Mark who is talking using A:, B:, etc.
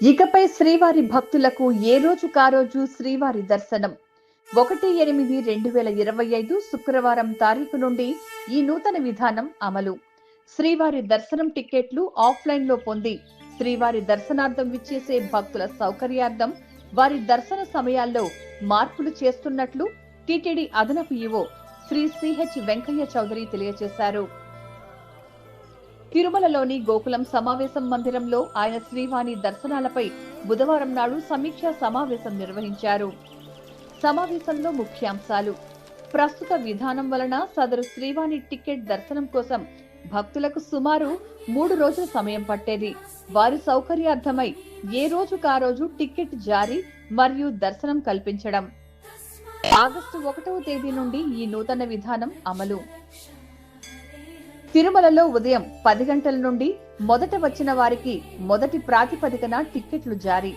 A: ఇకపై శ్రీవారి భక్తులకు ఏ రోజు కారోజు శ్రీవారి దర్శనం? ఒకటి ఎనిమిది రెండు వేల ఇరవై ఐదు శుక్రవారం తారీఖు నుండి ఈ నూతన విధానం అమలు. శ్రీవారి దర్శనం టిక్కెట్లు ఆఫ్లైన్లో పొంది శ్రీవారి దర్శనార్థం విచ్చేసే భక్తుల సౌకర్యార్థం వారి దర్శన సమయాల్లో మార్పులు చేస్తున్నట్లు టిటిడి అదనపు ఈవో శ్రీ సిహెచ్ వెంకయ్య చౌదరి తెలియజేశారు. తిరుమలలోని గోకులం సమావేశం మందిరంలో ఆయన శ్రీవాణి దర్శనాలపై బుధవారం నాడు సమీక్షా సమావేశం నిర్వహించారు. సమావేశంలో ముఖ్యాంశాలు. ప్రస్తుత విధానం వలన సదరు శ్రీవాణి టికెట్ దర్శనం కోసం భక్తులకు సుమారు మూడు రోజుల సమయం పట్టేది. వారి సౌకర్యార్థమై ఏ రోజుకా రోజు టికెట్ జారీ మరియు దర్శనం కల్పించడం. ఆగస్టు ఒకటవ తేదీ నుండి ఈ నూతన విధానం అమలు. తిరుమలలో ఉదయం పది గంటల నుండి మొదట వచ్చిన వారికి మొదటి ప్రాతిపదికన టిక్కెట్లు జారీ.